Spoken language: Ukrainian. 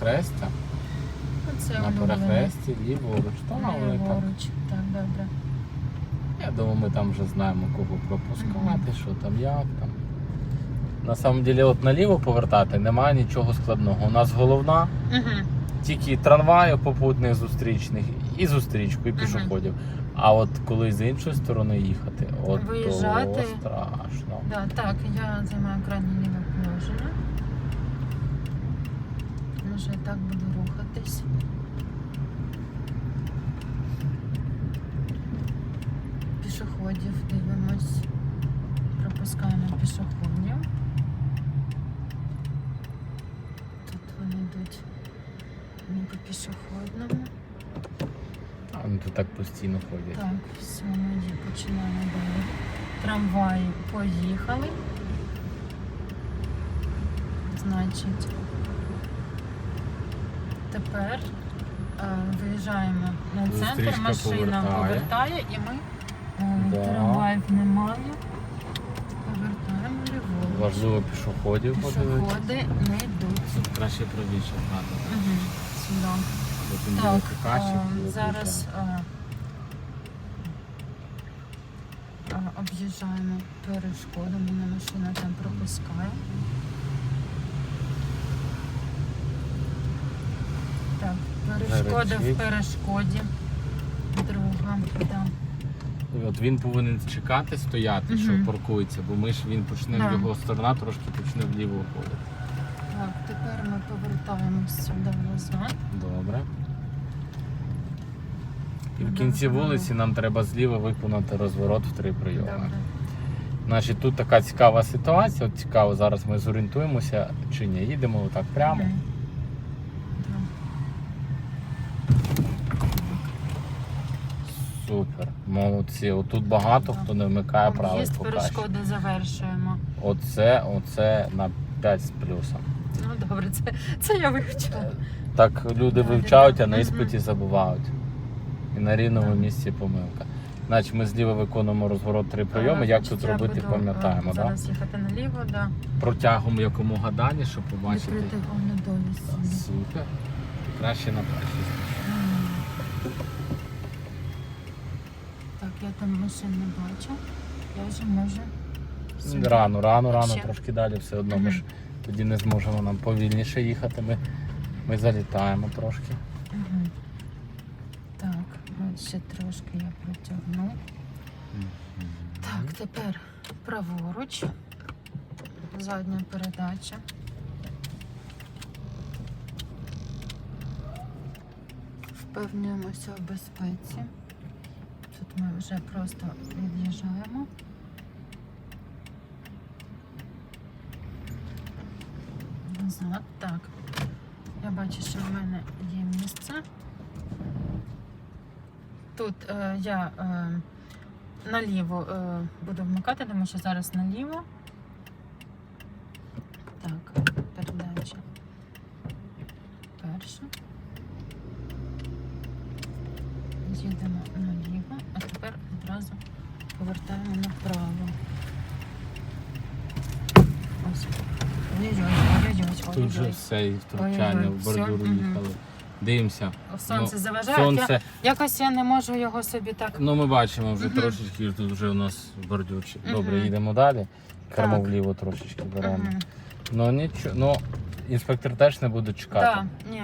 перехрестя. Оце На улюблене. перехресті, ліворуч. Та вони так. Ліворуч. Так, добре. Я думаю, ми там вже знаємо, кого пропускати, що там, як там. На самом деле, от наліво повертати немає нічого складного. У нас головна, Угу. тільки трамваю попутних зустрічних, і зустрічку, і пішоходів. А от коли з іншої сторони їхати, от Виїжджати. то страшно. Да, так, я займаю крайнє ліве положення. Може, я так буду рухатись. Пішоходів дивимось. Пропускаємо пішоходів. Тут вони йдуть не по пішохідному. А вони тут так постійно ходять. Так, все, ми починаємо далі. Трамваї поїхали. Значить, тепер е, виїжджаємо на центр, Зустрічка машина повертає. повертає і ми е, Да. трамваїв немає. Повертаємо ліворуч. Важливо пішоходів подивитися. Пішоходи не йдуть. Краще правіше грати. Угу. Сюди. Бо Так, каші, е, і зараз е, е, об'їжджаємо перешкоду, мене машина там пропускає. Так, перешкода в перешкоді. Друга, да. І От він повинен чекати, стояти, Мгм. що паркується, бо ми ж він почне Да. його сторона, трошки почне вліво ходити. Так, тепер ми повертаємося сюди назад. Добре. І в кінці добре. вулиці нам треба зліва виконати розворот в три прийоми. Добре. Значить, тут така цікава ситуація. От цікаво, зараз ми зорієнтуємося чи ні. Їдемо отак прямо. Мгм. Да. Супер. Молодці. Отут багато хто не вмикає правий Об'їзд перешкоди завершуємо. Оце, оце на 5 з плюсом. Ну добре, це, це я вивчила. Так люди вивчають, а на іспиті забувають. І на рівному місці помилка. Значить, ми зліва виконуємо розворот три прийоми. Е, Як тут я робити, буду, пам'ятаємо, е, так? Зараз їхати наліво, да. Протягом якомога далі, щоб побачити. Відкрити оглядові Супер. Краще на першій. Я там машин не бачу. Я вже можу. сюди. Рано, рано, рано, Ще. трошки далі все одно. Ми ж тоді не зможемо нам повільніше їхати. Ми, ми залітаємо трошки. Мгм. Так, от ще трошки я протягну. Так, тепер праворуч. Задня передача. Впевнюємося в безпеці. Тут ми вже просто від'їжджаємо. Назад. Так. Я бачу, що в мене є місце. Тут е, я е, наліво е, буду вмикати, тому що зараз наліво. Так, передача. Перша. Їдемо наліво, тепер одразу повертаємо направо. Ось. Тут вже все і втручання в бордюр все, мгм. їхали. Дивимося. Сонце Ну, заважає. Сонце. Я, якось я не можу його собі так. Ну ми бачимо вже Мгм. трошечки, тут вже у нас бордюрчик. Мгм. Добре, їдемо далі. Кермо вліво трошечки беремо. Мгм. Ну нічого. Ну, інспектор теж не буде чекати. Так, ні.